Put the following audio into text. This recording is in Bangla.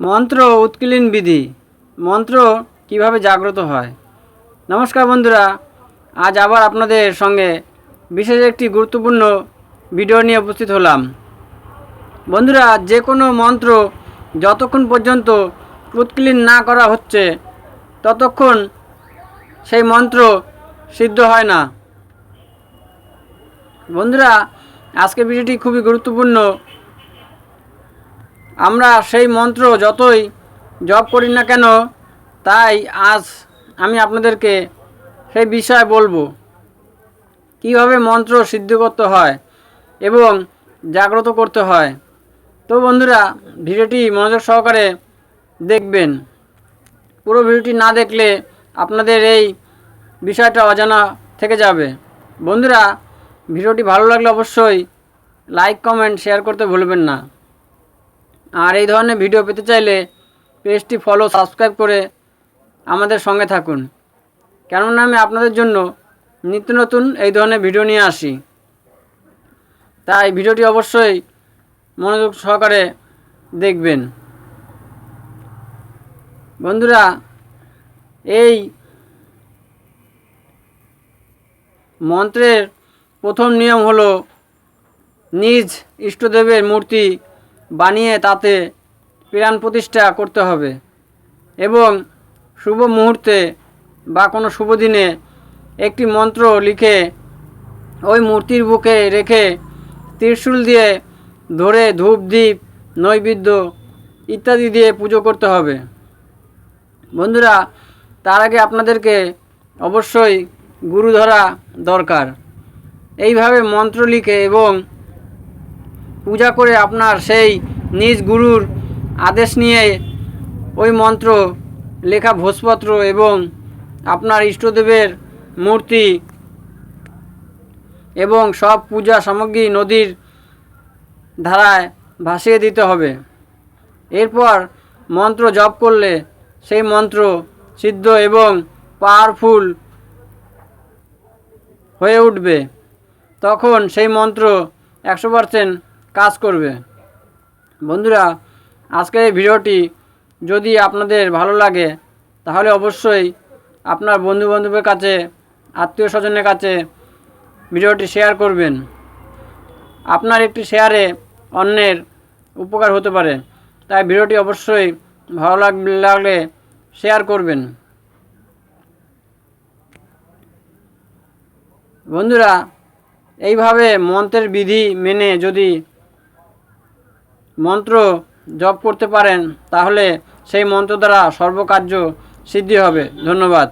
মন্ত্র উৎকীলন বিধি। মন্ত্র কীভাবে জাগ্রত হয়? নমস্কার বন্ধুরা, আজ আবার আপনাদের সঙ্গে বিশেষ একটি গুরুত্বপূর্ণ ভিডিও নিয়ে উপস্থিত হলাম। বন্ধুরা যে কোনো মন্ত্র যতক্ষণ পর্যন্ত উৎকীলন না করা হচ্ছে, ততক্ষণ সেই মন্ত্র সিদ্ধ হয় না। বন্ধুরা, আজকে ভিডিওটি খুবই গুরুত্বপূর্ণ আমরা সেই মন্ত্র যতই জপ করি না কেন, তাই আজ আমি আপনাদেরকে সেই বিষয়ে বলব। কীভাবে মন্ত্র সিদ্ধ করতে হয় এবং জাগ্রত করতে হয়। তো বন্ধুরা, ভিডিওটি মনোযোগ সহকারে দেখবেন। পুরো ভিডিওটি না দেখলে আপনাদের এই বিষয়টা অজানা থেকে যাবে। বন্ধুরা, ভিডিওটি ভালো লাগলে অবশ্যই লাইক, কমেন্ট, শেয়ার করতে ভুলবেন না। আর এই ধরনের ভিডিও পেতে চাইলে পেজটি ফলো সাবস্ক্রাইব করে আমাদের সঙ্গে থাকুন। কেননা আমি আপনাদের জন্য নিত্য নতুন এই ধরনের ভিডিও নিয়ে আসি। তাই ভিডিওটি অবশ্যই মনোযোগ সহকারে দেখবেন। বন্ধুরা, এই মন্ত্রের প্রথম নিয়ম হলো, নিজ ইষ্টদেবের মূর্তি বানিয়ে তাতে প্রাণ প্রতিষ্ঠা করতে হবে এবং শুভ মুহূর্তে বা কোনো শুভ দিনে একটি মন্ত্র লিখে ওই মূর্তির বুকে রেখে ত্রিশূল দিয়ে ধরে ধূপ দ্বীপ নৈবেদ্য ইত্যাদি দিয়ে পুজো করতে হবে। বন্ধুরা, তার আগে আপনাদেরকে অবশ্যই গুরু ধরা দরকার। এইভাবে মন্ত্র লিখে এবং পূজা করে আপনার সেই নিজ গুরুর আদেশ নিয়ে ওই মন্ত্র লেখা ভোজপত্র এবং আপনার ইষ্টদেবের মূর্তি এবং সব পূজা সামগ্রী নদীর ধারায় ভাসিয়ে দিতে হবে। এরপর মন্ত্র জপ করলে সেই মন্ত্র সিদ্ধ এবং পাওয়ারফুল হয়ে উঠবে। তখন সেই মন্ত্র একশো পারসেন্ট কাজ করবে। বন্ধুরা, আজকের এই ভিডিওটি যদি আপনাদের ভালো লাগে, তাহলে অবশ্যই আপনার বন্ধু বান্ধবের কাছে আত্মীয় স্বজনের কাছে ভিডিওটি শেয়ার করবেন। আপনার একটি শেয়ারে অন্যের উপকার হতে পারে, তাই ভিডিওটি অবশ্যই ভালো লাগ- লাগলে শেয়ার করবেন। বন্ধুরা, এইভাবে মন্ত্রের বিধি মেনে যদি মন্ত্র জপ করতে পারেন তাহলে সেই মন্ত্র দ্বারা সর্বকার্য সিদ্ধি হবে। ধন্যবাদ।